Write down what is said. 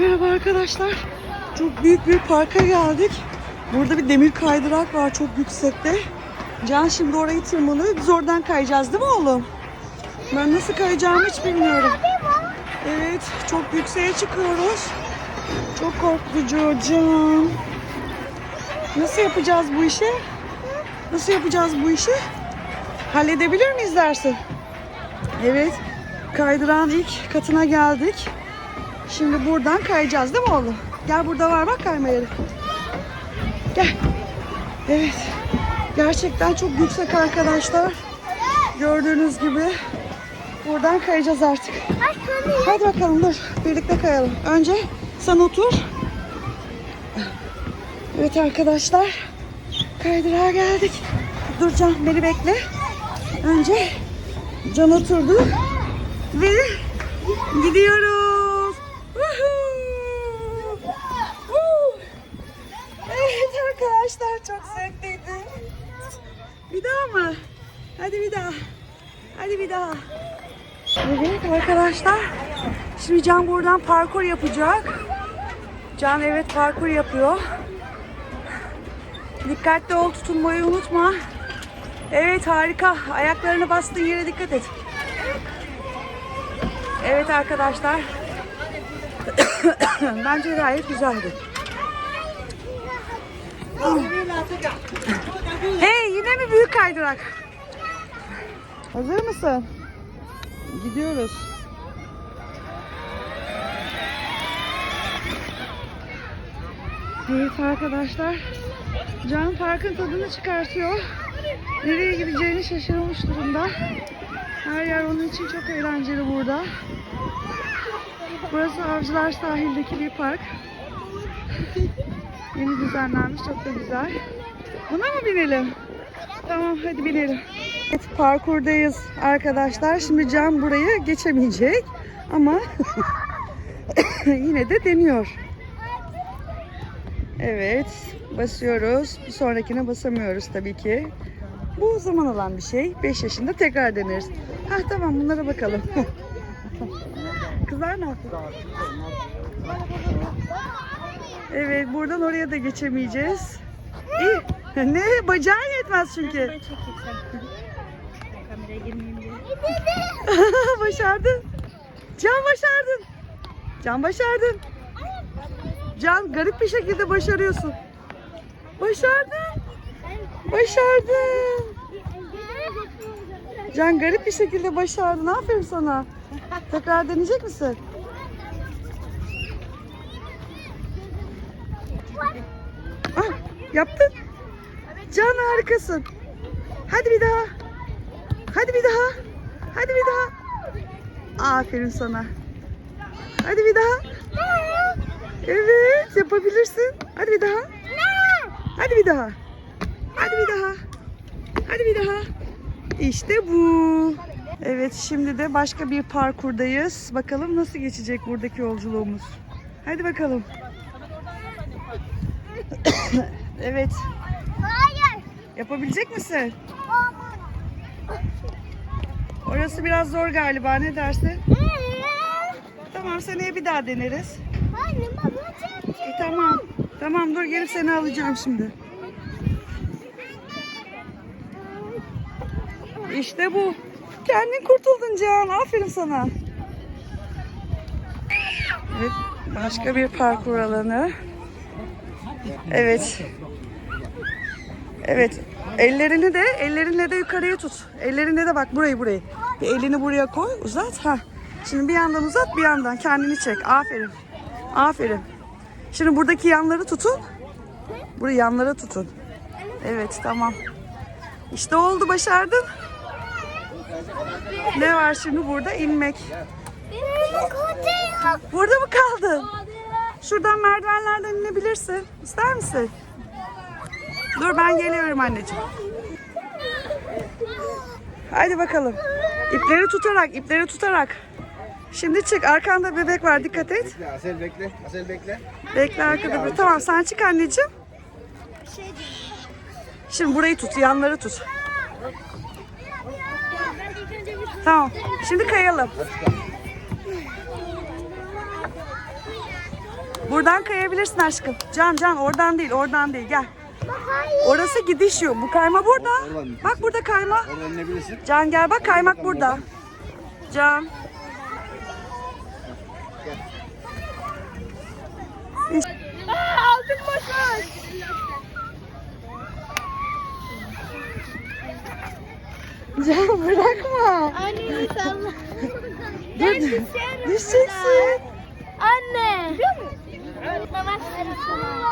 Merhaba arkadaşlar. Çok büyük bir parka geldik. Burada bir demir kaydırak var çok yüksekte. Can şimdi orayı tırmanıyor. Biz oradan kayacağız değil mi oğlum? Ben nasıl kayacağımı hiç bilmiyorum. Evet çok yükseğe çıkıyoruz. Çok korkutucu Can. Nasıl yapacağız bu işi? Nasıl yapacağız bu işi? Halledebilir miyiz dersin? Evet. Kaydırağın ilk katına geldik. Şimdi buradan kayacağız değil mi oğlum? Gel burada var bak kayma yeri. Gel. Evet. Gerçekten çok yüksek arkadaşlar. Gördüğünüz gibi. Buradan kayacağız artık. Hadi bakalım dur. Birlikte kayalım. Önce sen otur. Evet arkadaşlar. Kaydırağa geldik. Dur Can beni bekle. Önce Can oturdu. Ve gidiyoruz. Woohoo! Woo! Evet arkadaşlar çok zevkliydi. Bir daha mı? Hadi bir daha. Hadi bir daha. Evet arkadaşlar. Şimdi Can buradan parkur yapacak. Can evet parkur yapıyor. Dikkatli ol tutunmayı unutma. Evet harika. Ayaklarını bastığın yere dikkat et. Evet arkadaşlar. Bence gayet güzeldi. Hey yine mi büyük kaydırak? Hazır mısın? Gidiyoruz. Evet arkadaşlar. Can parkın tadını çıkartıyor. Nereye gideceğini şaşırmış durumda. Her yer onun için çok eğlenceli burada. Burası Avcılar sahildeki bir park. Yeni düzenlenmiş, çok da güzel. Buna mı binelim? Tamam, hadi binelim. Evet, parkurdayız arkadaşlar. Şimdi Can burayı geçemeyecek ama yine de deniyor. Evet, basıyoruz. Bir sonrakine basamıyoruz tabii ki. Bu zaman alan bir şey. 5 yaşında tekrar deneriz. Ha tamam bunlara bakalım. Kızlar ne yapıyor? Evet buradan oraya da geçemeyeceğiz. İyi. Ne? Bacağın yetmez çünkü. Kameraya girmeyeyim diye. başardın. Can başardın. Can başardın. Can garip bir şekilde başarıyorsun. Başardın. Başardın. Can garip bir şekilde başardın. Aferin sana. Tekrar deneyecek misin? Yaptın. Can harikasın. Hadi bir daha. Hadi bir daha. Hadi bir daha. Aferin sana. Hadi bir daha. Evet yapabilirsin. Hadi bir daha. Hadi bir daha. Hadi bir daha. Hadi bir daha. İşte bu. Evet şimdi de başka bir parkurdayız. Bakalım nasıl geçecek buradaki yolculuğumuz. Hadi bakalım. Evet. Hayır. Yapabilecek misin? Orası biraz zor galiba. Ne dersin? Tamam seneye bir daha deneriz. Hayır. E, tamam. Tamam dur gelip seni alacağım şimdi. İşte bu. Kendin kurtuldun Can. Aferin sana. Evet. Başka bir parkur alanı. Evet. Evet. Ellerini de ellerinle de yukarıya tut. Ellerinde de bak burayı burayı. Bir elini buraya koy, uzat. Ha. Şimdi bir yandan uzat, bir yandan kendini çek. Aferin. Aferin. Şimdi buradaki yanları tutun. Burayı yanlara tutun. Evet, tamam. İşte oldu, başardın. Ne var şimdi burada? İnmek. Burada mı kaldın? Şuradan merdivenlerden inebilirsin. İster misin? Dur ben geliyorum anneciğim. Haydi bakalım. İpleri tutarak, ipleri tutarak. Şimdi çık. Arkanda bebek var. Dikkat et. Bekle, Asel bekle. Asel bekle. Bekle arkada. bir- Tamam sen çık anneciğim. Şimdi burayı tut. Yanları tut. Tamam. Şimdi kayalım. Buradan kayabilirsin aşkım. Can Can oradan değil oradan değil gel. Bak hayır. Orası gidiş yok. Bu kayma burada. Bak burada kayma. Oradan inebilirsin. Can gel bak kaymak burada. Can. Aldım boşver. Can bırakma. Anne salla. Dur. Düşeceksin. Anne. Sana.